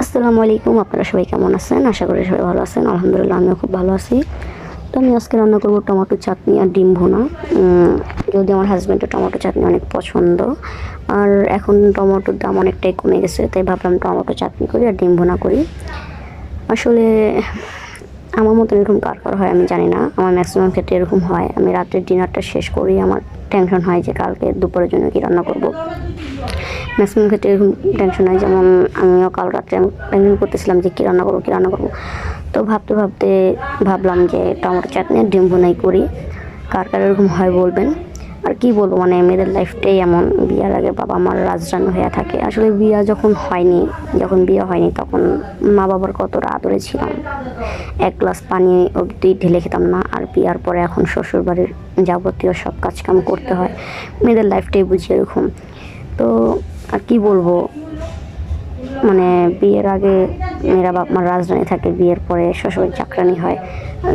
আসসালামু আলাইকুম, আপনারা সবাই কেমন আছেন? আশা করি সবাই ভালো আছেন। আলহামদুলিল্লাহ, আমিও খুব ভালো আছি। তো আমি আজকে রান্না করব টমেটো চাটনি আর ডিম ভুনা। যদি আমার হাজব্যান্ডের টমেটো চাটনি অনেক পছন্দ। আর এখন টমেটোর দাম অনেকটাই কমে গেছে, তাই ভাবলাম টমেটো চাটনি করি আর ডিম ভুনা করি। আসলে আমার মতো এরকম কার কার হয় আমি জানি না। আমার ম্যাক্সিমাম ক্ষেত্রে এরকম হয়। আমি রাতের ডিনারটা শেষ করি আমার টেনশন হয় যে কালকে দুপুরের জন্য কি রান্না করব। ম্যাক্সিমাম ক্ষেত্রে এরকম টেনশন হয় যেমন আমিও কাল রাত্রে প্ল্যানিং করতেছিলাম যে কী রান্না করব, কী রান্না করব। তো ভাবতে ভাবতে ভাবলাম যে টমেটো চাটনি আর ডিম বোনাই করি। কার কার এরকম হয় বলবেন? আর কি বলব মানে মেয়েদের লাইফটাই এমন। বিয়ার আগে বাবা আমার রাজরান হয়ে থাকে। আসলে বিয়া যখন হয়নি, যখন বিয়ে হয়নি, তখন মা বাবার কতটা আদরে ছিলাম। এক গ্লাস পানি অবধি ঢেলে খেতাম না। আর বিয়ার পরে এখন শ্বশুর বাড়ির যাবতীয় সব কাজকাম করতে হয়। মেয়েদের লাইফটাই বুঝি এরকম। তো আর কি বলব? মানে বিয়ের আগে মেয়েরা বাপ মার রাজধানী থাকে, বিয়ের পরে শ্বশুরবাড়ি চাকরানি হয়।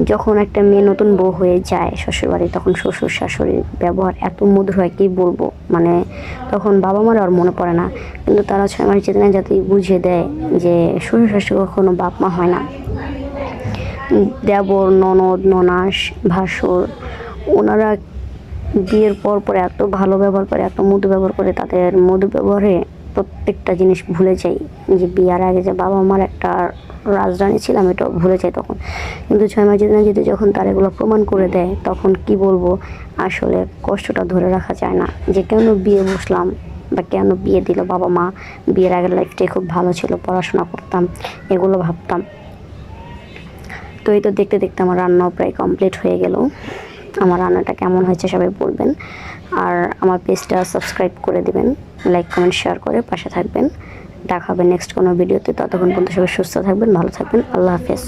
যখন একটা মেয়ে নতুন বউ হয়ে যায় শ্বশুরবাড়ি, তখন শ্বশুর শাশুড়ির ব্যবহার এত মধুর হয়, কি বলব? মানে তখন বাবা মার আর মনে পড়ে না। কিন্তু তারা ছয় মাস যেতে না যাতে বুঝিয়ে দেয় যে শ্বশুর শাশুড়ি কখনো বাপ মা হয় না। দেবর, ননদ, ননাস, ভাসুর, ওনারা বিয়ের পর পরে এত ভালো ব্যবহার করে, এত মধু ব্যবহার করে তাদের মধু ব্যবহারে প্রত্যেকটা জিনিস ভুলে যাই। যে বিয়ার আগে যে বাবা মার একটা রাজধানী ছিলাম এটা ভুলে যাই তখন। কিন্তু ছয় মাস যেতে না যখন তার এগুলো প্রমাণ করে দেয়, তখন কি বলব? আসলে কষ্টটা ধরে রাখা যায় না। যে কেন বিয়ে বসলাম বা কেন বিয়ে দিল বাবা মা? বিয়ের আগের লাইফটাই খুব ভালো ছিল, পড়াশোনা করতাম, এগুলো ভাবতাম। তো এই তো দেখতে দেখতে আমার রান্নাও প্রায় কমপ্লিট হয়ে গেল। আমার রান্নাটা কেমন হয়েছে সবাই বলবেন। আর আমার পেজটা সাবস্ক্রাইব করে দিবেন লাইক কমেন্ট শেয়ার করে পাশে থাকবেন। দেখা হবে নেক্সট কোনো ভিডিওতে ততক্ষণ পর্যন্ত সবাই সুস্থ থাকবেন, ভালো থাকবেন। আল্লাহ হাফেজ।